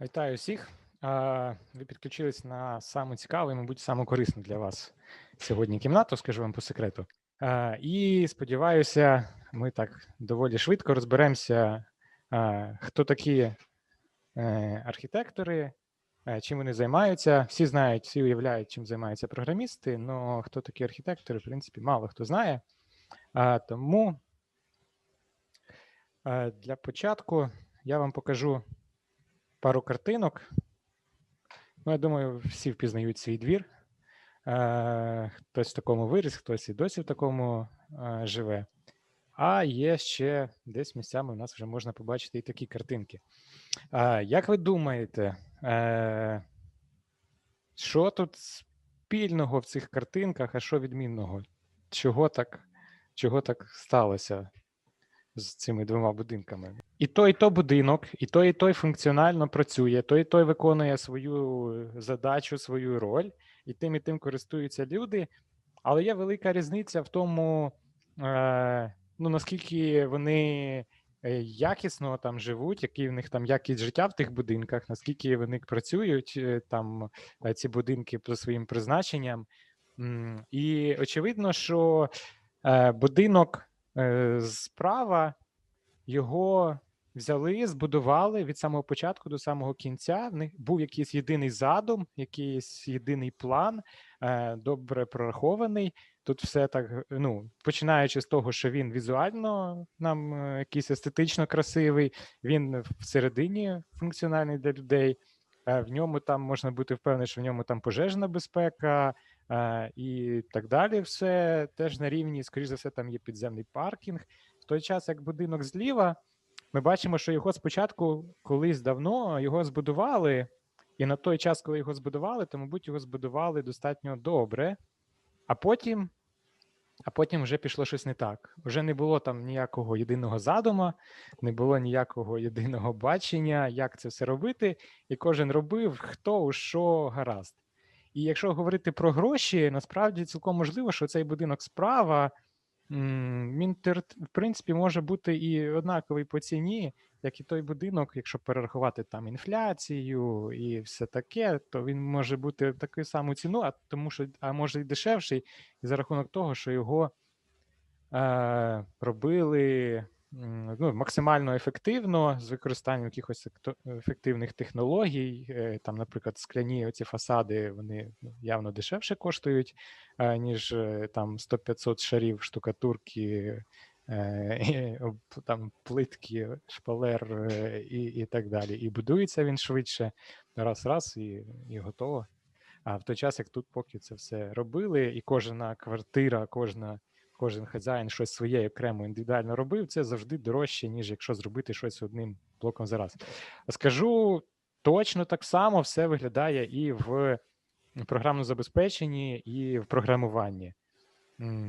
Вітаю всіх. Ви підключились на саму цікаву і, мабуть, саму корисну для вас сьогодні кімнату, скажу вам по секрету. І сподіваюся, ми так доволі швидко розберемося, хто такі е, архітектори, е, чим вони займаються. Всі знають, всі уявляють, чим займаються програмісти, але хто такі архітектори, в принципі, мало хто знає. Тому е, для початку я вам покажу пару картинок. Ну, я думаю, всі впізнають свій двір. Е, Хтось в такому виріс, хтось і досі в такому е, живе. А є ще десь місцями у нас вже можна побачити і такі картинки. Як ви думаєте, е, що тут спільного в цих картинках, а що відмінного? Чого так, чого так сталося з цими двома будинками? І той, і той будинок, і той, і той функціонально працює, той, і той виконує свою задачу, свою роль, і тим, і тим користуються люди. Але є велика різниця в тому, е, ну наскільки вони е, якісно там живуть, який в них там якість життя в тих будинках, наскільки вони працюють е, там е, ці будинки по своїм призначенням. І очевидно, що е, будинок е, справа його взяли, збудували від самого початку до самого кінця. В них був якийсь єдиний задум, якийсь єдиний план, е, добре прорахований. Тут все так, ну, починаючи з того, що він візуально нам е, якийсь естетично красивий, він всередині функціональний для людей. е, В ньому там можна бути впевнений, що в ньому там пожежна безпека е, і так далі. Все теж на рівні, скоріш за все, там є підземний паркінг. В той час, як будинок зліва, ми бачимо, що його спочатку колись давно його збудували, і на той час, коли його збудували, то, мабуть, його збудували достатньо добре, а потім, а потім вже пішло щось не так. Вже не було там ніякого єдиного задума, не було ніякого єдиного бачення, як це все робити, і кожен робив, хто у що гаразд. І якщо говорити про гроші, насправді цілком можливо, що цей будинок справа. Він в принципі може бути і однаковий по ціні, як і той будинок, якщо перерахувати там інфляцію і все таке, то він може бути таку саму ціну, а тому що а може і дешевший, і за рахунок того, що його е, робили ну, максимально ефективно з використанням якихось ефективних технологій. Е, Там, наприклад, скляні оці фасади вони ну, явно дешевше коштують, е, ніж е, там 100-500 шарів штукатурки, там плитки, шпалер і, і так далі. І будується він швидше, раз-раз, і, і готово. А в той час, як тут поки це все робили, і кожна квартира, кожна, кожен хазяїн щось своє окремо індивідуально робив, це завжди дорожче, ніж якщо зробити щось одним блоком за раз. Скажу точно так само все виглядає і в програмному забезпеченні, і в програмуванні.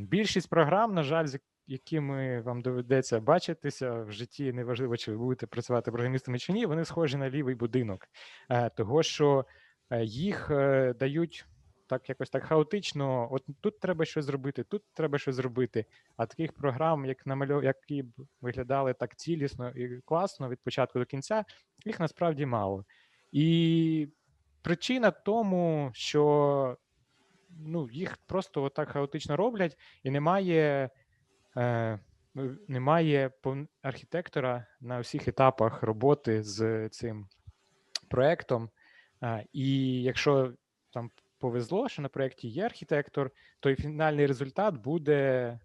Більшість програм, на жаль, з якими вам доведеться бачитися в житті, неважливо, чи ви будете працювати програмістами чи ні, вони схожі на лівий будинок, Е, того що е, їх е, дають так якось так хаотично. От тут треба щось зробити, тут треба щось зробити. А таких програм, як намальов, які б виглядали так цілісно і класно від початку до кінця, їх насправді мало. І причина тому, що ну, їх просто отак хаотично роблять, і немає, е, немає архітектора на всіх етапах роботи з цим проектом. А, і якщо там повезло, що на проєкті є архітектор, то і фінальний результат буде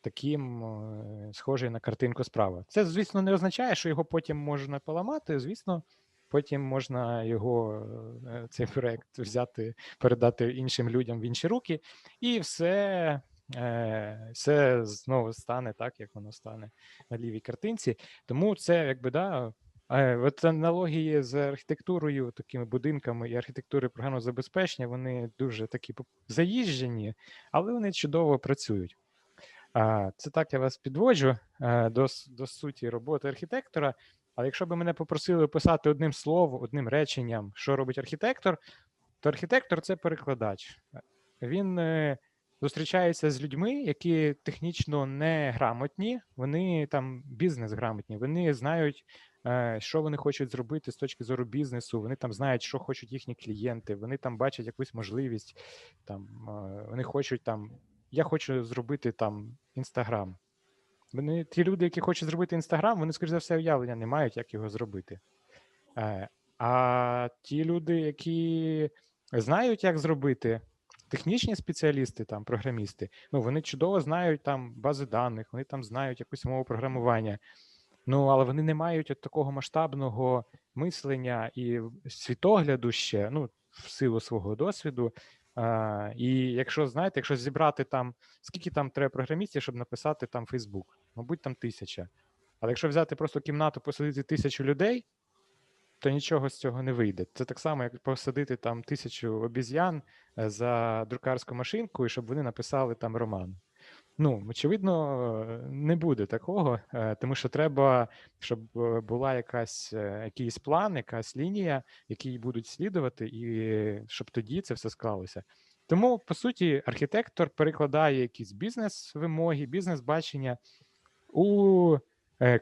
таким е, схожий на картинку справа. Це, звісно, не означає, що його потім можна поламати. Звісно, потім можна його е, цей проект взяти, передати іншим людям в інші руки, і все. е, Все знову стане так, як воно стане на лівій картинці. Тому це якби да, Е, От аналогії з архітектурою, такими будинками і архітектурою програмного забезпечення, вони дуже такі заїжджені, але вони чудово працюють. А, Це так я вас підводжу е, до, до суті роботи архітектора. Але якщо б мене попросили описати одним словом, одним реченням, що робить архітектор, то архітектор це перекладач. Він е, зустрічається з людьми, які технічно не грамотні, вони там бізнес грамотні, вони знають, що вони хочуть зробити з точки зору бізнесу. Вони там знають, що хочуть їхні клієнти. Вони там бачать якусь можливість. Там е, вони хочуть там. Я хочу зробити там інстаграм. Вони ті люди, які хочуть зробити інстаграм, вони, скоріш за все, уявлення не мають, як його зробити. Е, А ті люди, які знають, як зробити, технічні спеціалісти, там, програмісти, ну вони чудово знають там бази даних, вони там знають якусь мову програмування. Ну, але вони не мають от такого масштабного мислення і світогляду ще, ну, в силу свого досвіду. А, І якщо знаєте, якщо зібрати там, скільки там треба програмістів, щоб написати там Facebook, мабуть, там тисяча. Але якщо взяти просто кімнату, посадити тисячу людей, то нічого з цього не вийде. Це так само, як посадити там тисячу обіз'ян е, за друкарську машинку, і щоб вони написали там роман. Ну, очевидно, не буде такого, е, тому що треба, щоб е, була якась якийсь план, якась лінія, якій будуть слідувати, і щоб тоді це все склалося. Тому, по суті, архітектор перекладає якісь бізнес-вимоги, бізнес-бачення у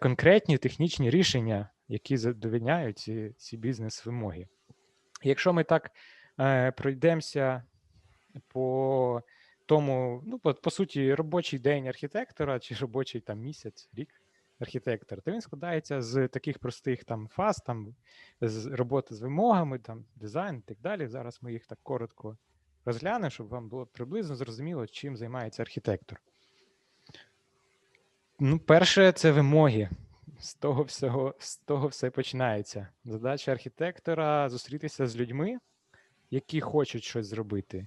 конкретні технічні рішення, які задовільняють ці ці бізнес-вимоги. Якщо ми так е, пройдемося по тому, ну, по, по суті, робочий день архітектора чи робочий там місяць, рік архітектора, то він складається з таких простих там фаз, там з роботи з вимогами, там дизайн і так далі. Зараз ми їх так коротко розглянемо, щоб вам було приблизно зрозуміло, чим займається архітектор. Ну, перше, це вимоги з того всього, з того все починається. Задача архітектора зустрітися з людьми, які хочуть щось зробити,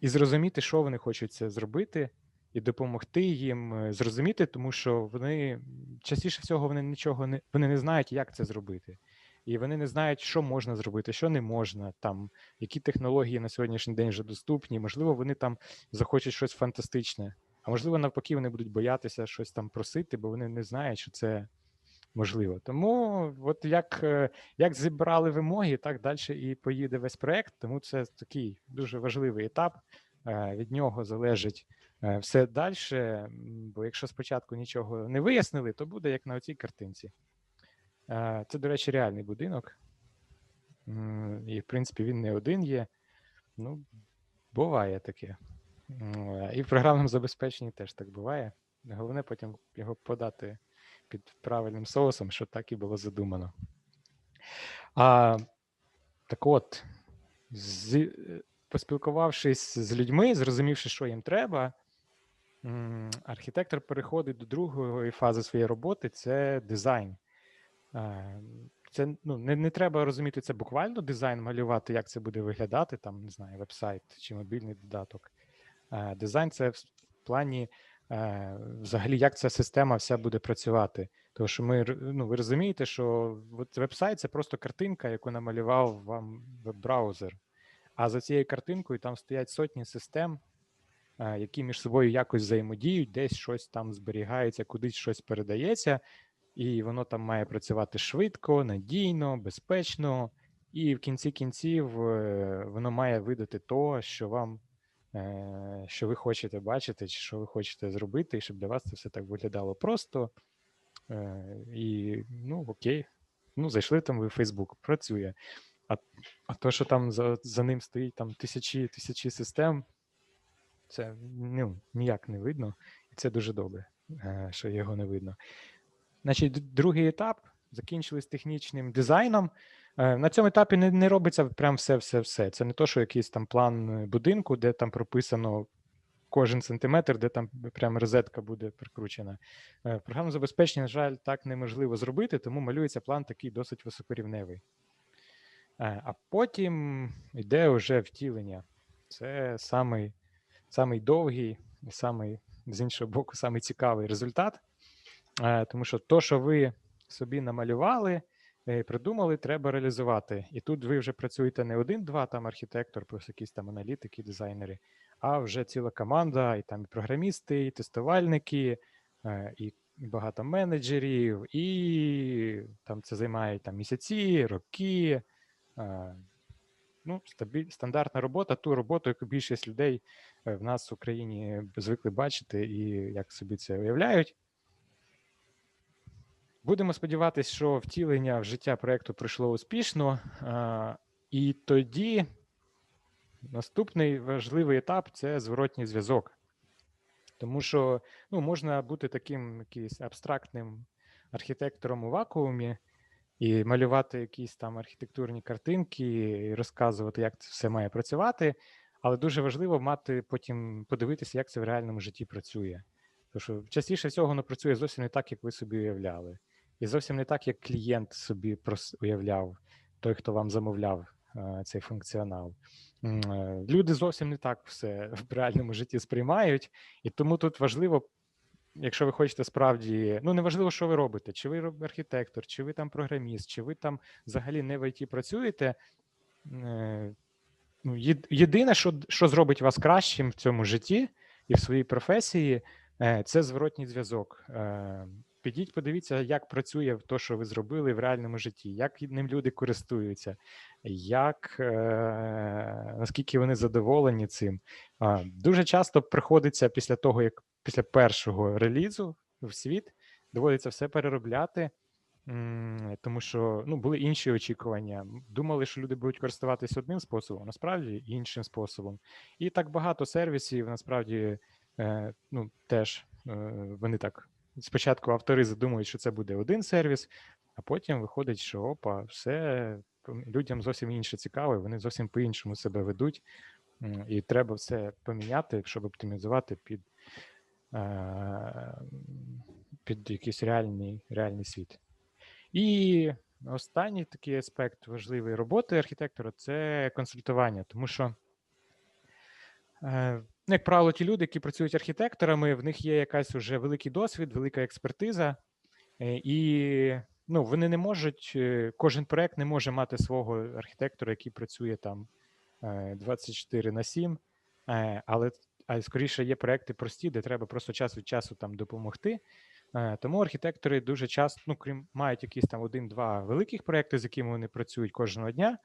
і зрозуміти, що вони хочуть зробити, і допомогти їм е, зрозуміти, тому що вони частіше всього вони нічого не вони не знають, як це зробити. І вони не знають, що можна зробити, що не можна, там які технології на сьогоднішній день вже доступні. Можливо, вони там захочуть щось фантастичне, а можливо, навпаки, вони будуть боятися щось там просити, бо вони не знають, що це можливо. Тому, от як е, як зібрали вимоги, так далі і поїде весь проект. Тому це такий дуже важливий етап. Е, від нього залежить е, все далі. Бо якщо спочатку нічого не вияснили, то буде як на цій картинці. Це, до речі, реальний будинок. І, в принципі, він не один є. Ну, буває таке. І в програмному забезпеченні теж так буває. Головне потім його подати під правильним соусом, що так і було задумано. А, Так от, з, поспілкувавшись з людьми, зрозумівши, що їм треба, архітектор переходить до другої фази своєї роботи це дизайн. Це ну, не не треба розуміти це буквально дизайн малювати, як це буде виглядати, там, не знаю, веб-сайт чи мобільний додаток. Дизайн це в плані Е, взагалі, як ця система вся буде працювати. Тому що ми ну, ви розумієте, що веб-сайт це просто картинка, яку намалював вам веб-браузер. А за цією картинкою там стоять сотні систем, е, які між собою якось взаємодіють, десь щось там зберігається, кудись щось передається, і воно там має працювати швидко, надійно, безпечно, і в кінці кінців е, воно має видати то, що вам Е, що ви хочете бачити, чи що ви хочете зробити, і щоб для вас це все так виглядало просто. Е, і ну, окей, ну, зайшли там ви в Facebook, працює. А а то, що там за за ним стоїть там тисячі тисячі систем, це ну, ніяк не видно, і це дуже добре, е, що його не видно. Значить, другий етап закінчили з технічним дизайном. Е, на цьому етапі не не робиться прям все-все-все. Це не то, що якийсь там план е, будинку, де там прописано кожен сантиметр, де там прям розетка буде прикручена. Е, програмне забезпечення, на жаль, так неможливо зробити, тому малюється план такий досить високорівневий. А потім йде вже втілення. Це самий самий довгий і самий, з іншого боку, самий цікавий результат. Тому що то, що ви собі намалювали. Е, придумали, треба реалізувати. І тут ви вже працюєте не один-два там архітектор, плюс якісь там аналітики, дизайнери, а вже ціла команда, і там і програмісти, і тестувальники, е, і багато менеджерів, і там це займає там місяці, роки. Е, ну, стабіль, стандартна робота, ту роботу, яку більшість людей в нас в Україні звикли бачити і як собі це уявляють. Будемо сподіватися, що втілення в життя проєкту пройшло успішно, і тоді наступний важливий етап це зворотній зв'язок. Тому що ну, можна бути таким якимось абстрактним архітектором у вакуумі і малювати якісь там архітектурні картинки, і розказувати, як це все має працювати. Але дуже важливо мати потім подивитися, як це в реальному житті працює. Тому що частіше всього воно працює зовсім не так, як ви собі уявляли. І зовсім не так, як клієнт собі уявляв, той, хто вам замовляв е, цей функціонал. Е, люди зовсім не так все в реальному житті сприймають, і тому тут важливо, якщо ви хочете справді, ну неважливо, що ви робите, чи ви архітектор, чи ви там програміст, чи ви там взагалі не в ІТ працюєте. Е, ну, Єдине, що що зробить вас кращим в цьому житті і в своїй професії, це зворотній зв'язок. Підіть, подивіться, як працює то, що ви зробили в реальному житті, як ним люди користуються, як е, наскільки вони задоволені цим. А, Дуже часто приходиться після того, як після першого релізу в світ доводиться все переробляти, тому що ну, були інші очікування. Думали, що люди будуть користуватися одним способом, насправді іншим способом. І так багато сервісів насправді е, ну, теж е, вони так. Спочатку автори задумують, що це буде один сервіс, а потім виходить, що опа, все людям зовсім інше цікаво, вони зовсім по-іншому себе ведуть, і треба все поміняти, щоб оптимізувати під під якийсь реальний, реальний світ. І останній такий аспект важливої роботи архітектора це консультування, тому що. Ну, як правило, ті люди, які працюють архітекторами, в них є якась уже великий досвід, велика експертиза, е, і ну, вони не можуть, е, кожен проект не може мати свого архітектора, який працює там 24 е, на 7, але а скоріше є проекти прості, де треба просто час від часу там допомогти. Тому архітектори дуже часто, ну крім мають якісь там один-два великих проекти, з якими вони працюють кожного дня.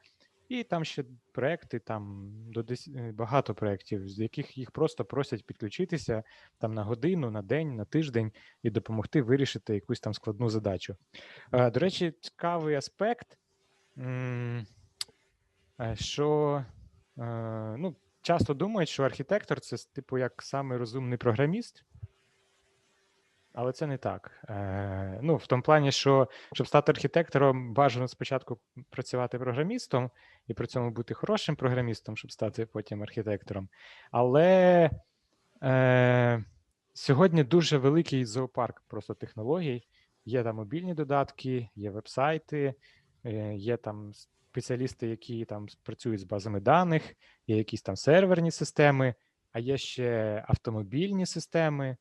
І там ще проекти, там до дес... Е, багато проєктів, з яких їх просто просять підключитися там на годину, на день, на тиждень і допомогти вирішити якусь там складну задачу. До речі, цікавий аспект, е, що е, ну, часто думають, що архітектор це типу як самий розумний програміст. Але це не так. Е, Ну, в тому плані, що щоб стати архітектором, бажано спочатку працювати програмістом і при цьому бути хорошим програмістом, щоб стати потім архітектором. Але е, сьогодні дуже великий зоопарк просто технологій. Є там мобільні додатки, є вебсайти, е, є там спеціалісти, які там працюють з базами даних, є якісь там серверні системи, а є ще автомобільні системи.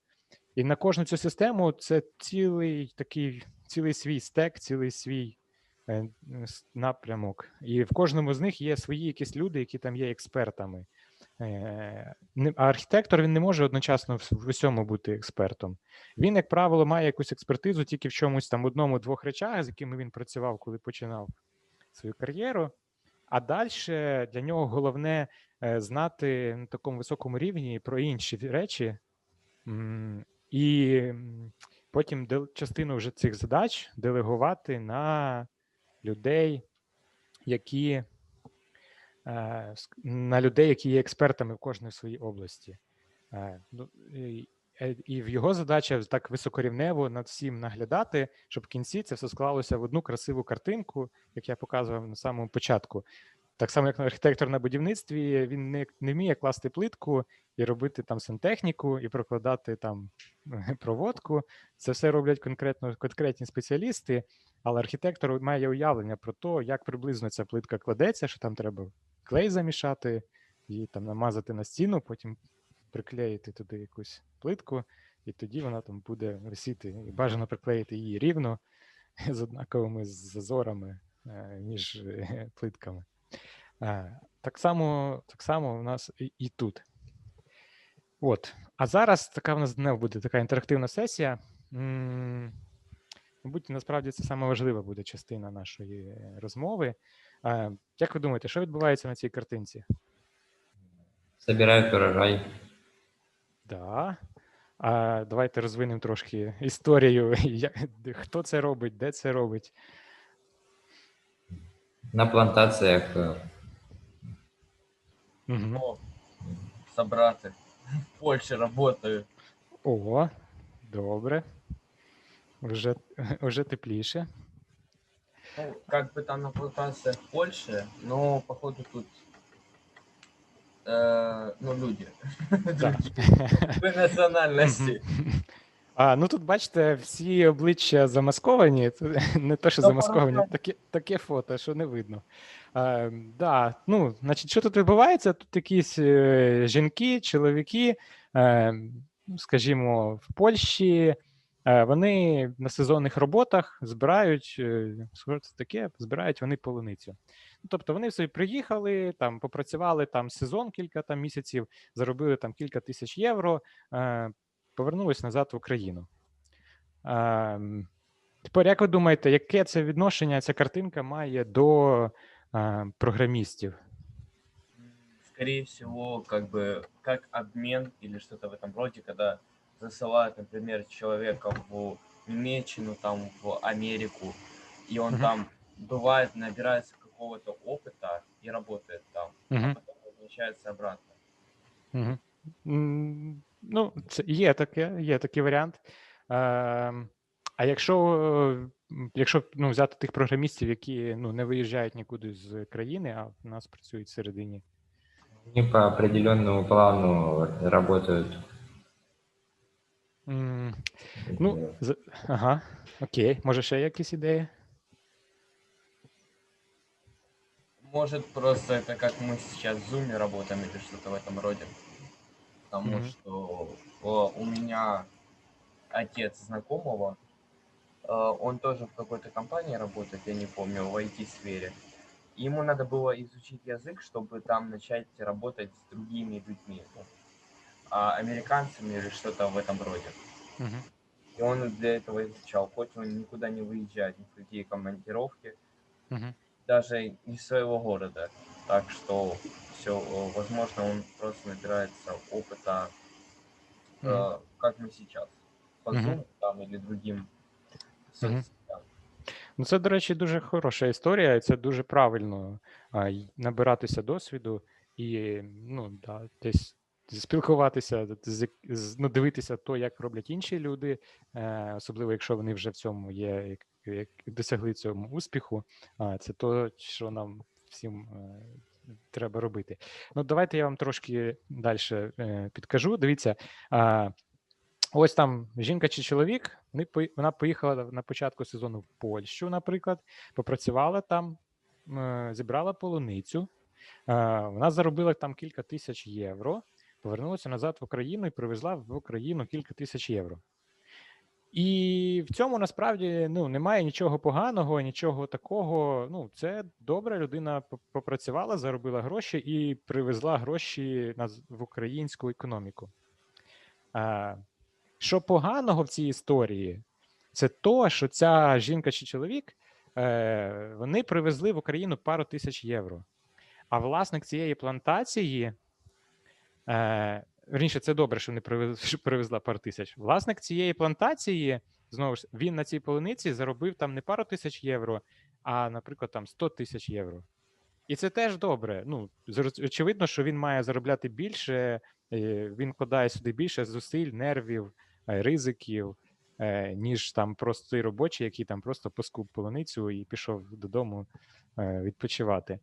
І на кожну цю систему це цілий такий цілий свій стек, цілий свій е, напрямок. І в кожному з них є свої якісь люди, які там є експертами. Е, а архітектор він не може одночасно в усьому бути експертом. Він, як правило, має якусь експертизу тільки в чомусь там одному-двох речах, з якими він працював, коли починав свою кар'єру. А далі для нього головне е, знати на такому високому рівні про інші речі. І потім частину вже цих задач делегувати на людей, які е, на людей, які є експертами в кожній своїй області. Е, ну, і в його задача так високорівнево над всім наглядати, щоб в кінці це все склалося в одну красиву картинку, як я показував на самому початку. Так само, як архітектор на будівництві, він не не вміє класти плитку і робити там сантехніку, і прокладати там проводку. Це все роблять конкретно конкретні спеціалісти, але архітектор має уявлення про те, як приблизно ця плитка кладеться, що там треба клей замішати, її там намазати на стіну, потім приклеїти туди якусь плитку, і тоді вона там буде висіти. І бажано приклеїти її рівно з однаковими зазорами е, між е, плитками. Е, так само так само у нас і, тут. От. А зараз така в нас днев буде така інтерактивна сесія. Мабуть, насправді це саме важлива буде частина нашої розмови. Як ви думаєте, що відбувається на цій картинці? Собирают урожай. Да. А давайте розвинемо трошки історію. Хто це робить, де це робить? На плантациях э, Угу. О, собраты. В Польше работаю. О, добре. Вже, вже тепліше. Ну, как бы там на плантациях в Польше, но походу тут э, ну, люди. Так. Другой национальности. А, ну тут бачите, всі обличчя замасковані. Тут Не то, що замасковані, таке, таке фото, що не видно. А, да, ну, значить, що тут відбувається? Тут якісь е, жінки, чоловіки, е, скажімо, в Польщі. е, Вони на сезонних роботах збирають, що це таке, збирають вони полуницю. Ну, Тобто вони собі приїхали, там попрацювали там сезон кілька там місяців, заробили там кілька тисяч євро, е, повернулись назад в Україну. Ем, Тепер, як ви думаєте, яке це відношення ця картинка має до е, програмістів? Скорее всего, как бы как обмен или что-то в этом роде, когда засылают, например, человека в Немеччину, там в Америку, и он Мгм. там бывает, набирается какого-то опыта и работает там, Угу. а потом возвращается обратно. Угу. Ну, це є таке, є такий варіант. Ем, а якщо, е, м, якщо ну, взяти тих програмістів, які ну, не виїжджають нікуди з країни, а в нас працюють всередині. они по определенному плану работают. М, Ну, з- ага, окей. Може, ще якісь ідеї? Может, просто это как мы сейчас в Zoom работаем или что-то в этом роде. Потому Мгм. что о, у меня отец знакомого, э, он тоже в какой-то компании работает, я не помню, в IT-сфере. Ему надо было изучить язык, чтобы там начать работать с другими людьми, ну, а, американцами или что-то в этом роде. Угу. И он для этого изучал, хоть он никуда не выезжает, ни в какие командировки, Угу. даже из своего города. Так что все, возможно, он просто набирается опыта, э, как мы сейчас, по Мгм. Zoom там или другим Мгм. соцсетям. Ну, це, до речі, дуже хороша історія, і це дуже правильно а, й набиратися досвіду і ну, да, десь спілкуватися, з, як- з- ну, дивитися то, як роблять інші люди, е, особливо якщо вони вже в цьому є, як, як досягли цьому успіху. А, це то, що нам всім е, треба робити. Ну, давайте я вам трошки далі е, підкажу. Дивіться. Ось там жінка чи чоловік, вона поїхала на початку сезону в Польщу, наприклад, попрацювала там, е, зібрала полуницю. Вона заробила там кілька тисяч євро, повернулася назад в Україну і привезла в Україну кілька тисяч євро. І в цьому насправді ну, немає нічого поганого, нічого такого. Ну, це добре, людина попрацювала, заробила гроші і привезла гроші в українську економіку. А, що поганого в цій історії, це то, що ця жінка чи чоловік е, вони привезли в Україну пару тисяч євро. А власник цієї плантації, е, верніше, це добре, що не привез, привезла пару тисяч. Власник цієї плантації, знову ж, він на цій полуниці заробив там не пару тисяч євро, а, наприклад, там 100 тисяч євро. І це теж добре. Ну, очевидно, що він має заробляти більше, е, він вкладає сюди більше зусиль, нервів, е, ризиків, е, ніж там простий робочий, який там просто поскуп полуницю і пішов додому відпочивати.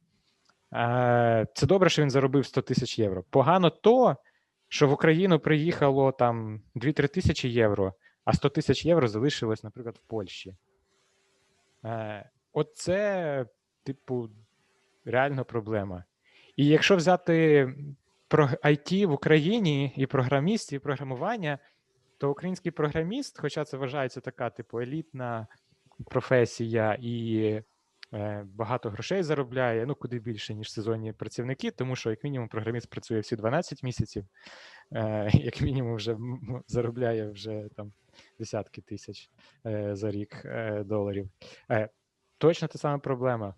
Це добре, що він заробив 100 тисяч євро. Погано то, що в Україну приїхало там 2-3 тисячі євро, а 100 тисяч євро залишилось, наприклад, в Польщі. Е, Оце, типу, реально проблема. І якщо взяти про IT в Україні і програмістів, і програмування, то український програміст, хоча це вважається така, типу, елітна професія і багато грошей заробляє, ну куди більше, ніж сезонні працівники, тому що, як мінімум, програміст працює всі 12 місяців, е, як мінімум, вже заробляє вже там десятки тисяч е, за рік е, доларів. Е, точно та сама проблема.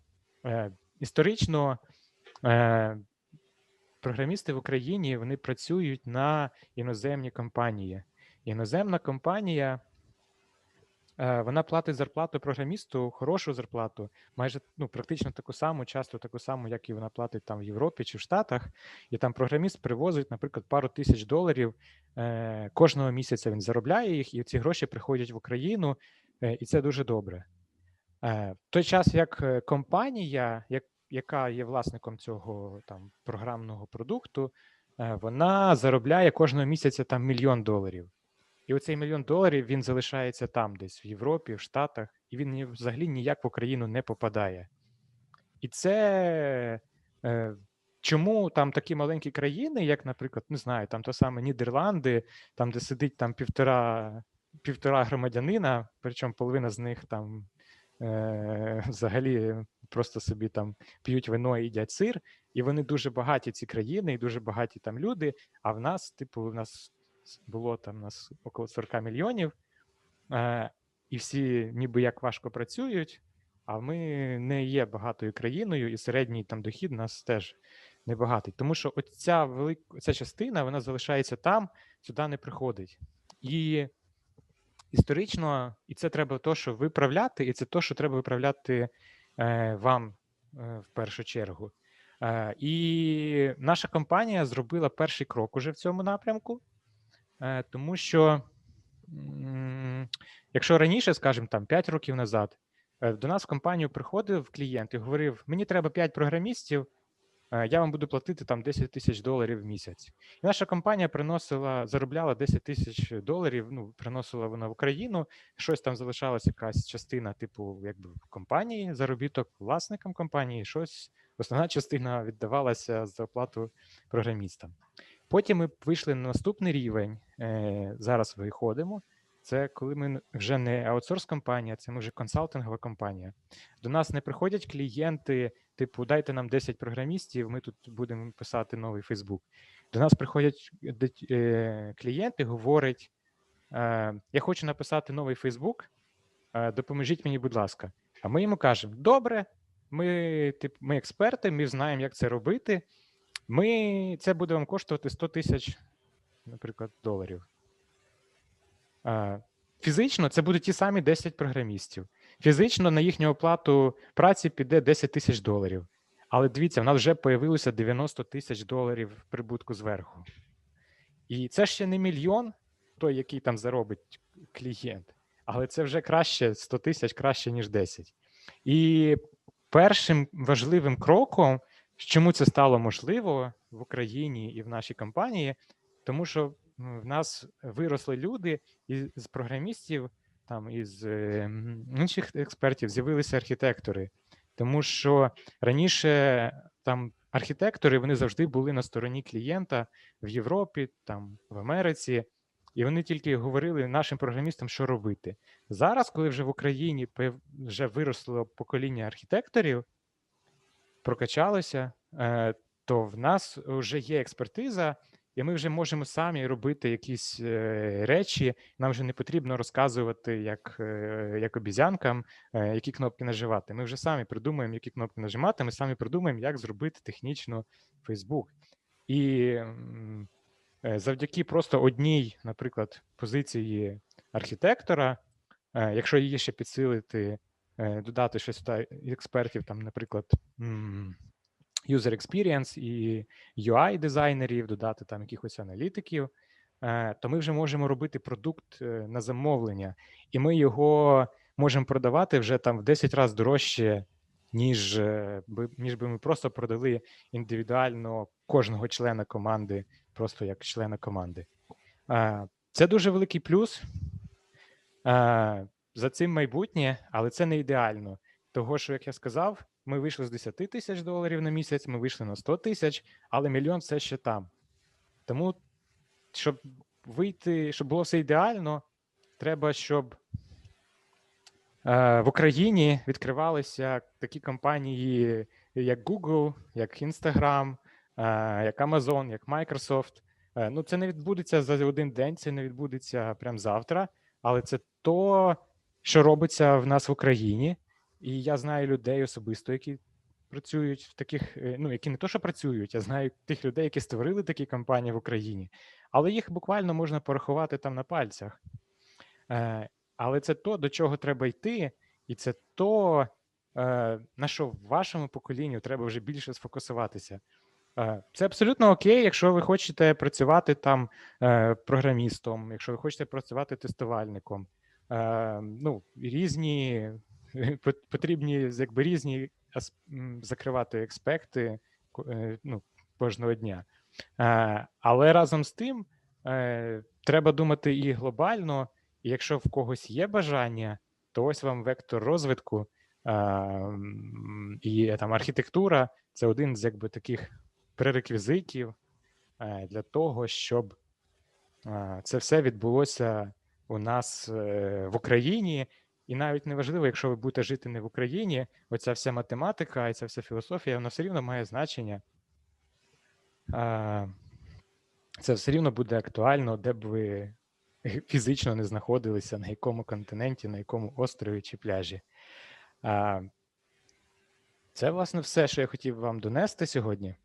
Е, історично е, програмісти в Україні вони працюють на іноземні компанії. Іноземна компанія е, вона платить зарплату програмісту, хорошу зарплату, майже ну, практично таку саму, часто таку саму, як і вона платить там в Європі чи в Штатах. І там програміст привозить, наприклад, пару тисяч доларів е, кожного місяця. Він заробляє їх, і ці гроші приходять в Україну, е, і це дуже добре. Е, В той час, як е, компанія, як, яка є власником цього там програмного продукту, е, вона заробляє кожного місяця там мільйон доларів. І оцей мільйон доларів він залишається там, десь в Європі, в Штатах, і він взагалі ніяк в Україну не попадає. І це е, чому там такі маленькі країни, як, наприклад, не знаю, там то саме Нідерланди, там, де сидить там півтора, півтора громадянина, причому половина з них там е, взагалі просто собі там п'ють вино і їдять сир, і вони дуже багаті, ці країни, і дуже багаті там люди. А в нас, типу, в нас було там у нас около 40 мільйонів, е, і всі ніби як важко працюють, а ми не є багатою країною, і середній там дохід нас теж небагатий. Тому що оця велика ця частина вона залишається там, сюди не приходить. І історично, і це треба то, що виправляти, і це то, що треба виправляти е, вам е, в першу чергу. Е, і наша компанія зробила перший крок уже в цьому напрямку, тому що, якщо раніше, скажімо, там 5 років назад, е, до нас в компанію приходив клієнт і говорив: мені треба 5 програмістів, е, я вам буду платити там 10 тисяч доларів в місяць. І наша компанія приносила, заробляла 10 тисяч доларів, ну, приносила вона в Україну, щось там залишалася якась частина, типу, якби компанії, заробіток власникам компанії, щось, основна частина віддавалася за оплату програмістам. Потім ми вийшли на наступний рівень. е, Зараз виходимо. Це коли ми вже не аутсорс-компанія, це ми вже консалтингова компанія. До нас не приходять клієнти, типу, дайте нам 10 програмістів, ми тут будемо писати новий Фейсбук. До нас приходять дет- е, клієнти, говорять: е, я хочу написати новий Фейсбук, е, допоможіть мені, будь ласка. А ми йому кажемо: добре, ми, тип, ми експерти, ми знаємо, як це робити. Ми, це буде вам коштувати 100 тисяч, наприклад, доларів. Фізично це будуть ті самі 10 програмістів. Фізично на їхню оплату праці піде 10 тисяч доларів. Але дивіться, в нас вже появилося 90 тисяч доларів прибутку зверху. І це ще не мільйон, той, який там заробить клієнт, але це вже краще 100 тисяч, краще, ніж 10. І першим важливим кроком, чому це стало можливо в Україні і в нашій компанії, тому що в нас виросли люди із програмістів, там із е, інших експертів з'явилися архітектори, тому що раніше там архітектори вони завжди були на стороні клієнта в Європі, там в Америці, і вони тільки говорили нашим програмістам, що робити. Зараз, коли вже в Україні вже виросло покоління архітекторів, прокачалося, е, то в нас вже є експертиза, і ми вже можемо самі робити якісь е, речі. Нам вже не потрібно розказувати, як, е, як обізянкам, які кнопки нажимати. Ми вже самі придумаємо, які кнопки нажимати. Ми самі придумаємо, як зробити технічно Facebook. І завдяки просто одній, наприклад, позиції архітектора, якщо її ще підсилити, додати щось та експертів, там, наприклад, user experience і UI дизайнерів, додати там якихось аналітиків, е, то ми вже можемо робити продукт е, на замовлення, і ми його можемо продавати вже там в 10 разів дорожче, ніж, е, ніж би ми просто продали індивідуально кожного члена команди, просто як члена команди. Е, Це дуже великий плюс. За цим майбутнє, але це не ідеально. Того, що, як я сказав, ми вийшли з 10 тисяч доларів на місяць, ми вийшли на 100 тисяч, але мільйон все ще там. Тому, щоб вийти, щоб було все ідеально, треба, щоб е, в Україні відкривалися такі компанії, як Google, як Instagram, е, як Amazon, як Microsoft. Е, ну, це не відбудеться за один день, це не відбудеться прямо завтра, але це то, що робиться в нас в Україні. І я знаю людей особисто, які працюють в таких, е, ну які не то, що працюють, я знаю тих людей, які створили такі компанії в Україні, але їх буквально можна порахувати там на пальцях. Е, Але це то, до чого треба йти, і це то, е, на що в вашому поколінню треба вже більше сфокусуватися. Це абсолютно окей, якщо ви хочете працювати там програмістом, якщо ви хочете працювати тестувальником. Е, Ну, різні пот- потрібні якби різні закривати експекти е, ну, кожного дня. Е, Але разом з тим е, треба думати і глобально, і якщо в когось є бажання, то ось вам вектор розвитку е, і е, там архітектура це один з якби таких пререквізитів е, для того, щоб е, це все відбулося у нас е, в Україні. І навіть неважливо, якщо ви будете жити не в Україні, оця вся математика і ця вся філософія, вона все рівно має значення. Це все рівно буде актуально, де б ви фізично не знаходилися, на якому континенті, на якому острові чи пляжі. Це, власне, все, що я хотів вам донести сьогодні.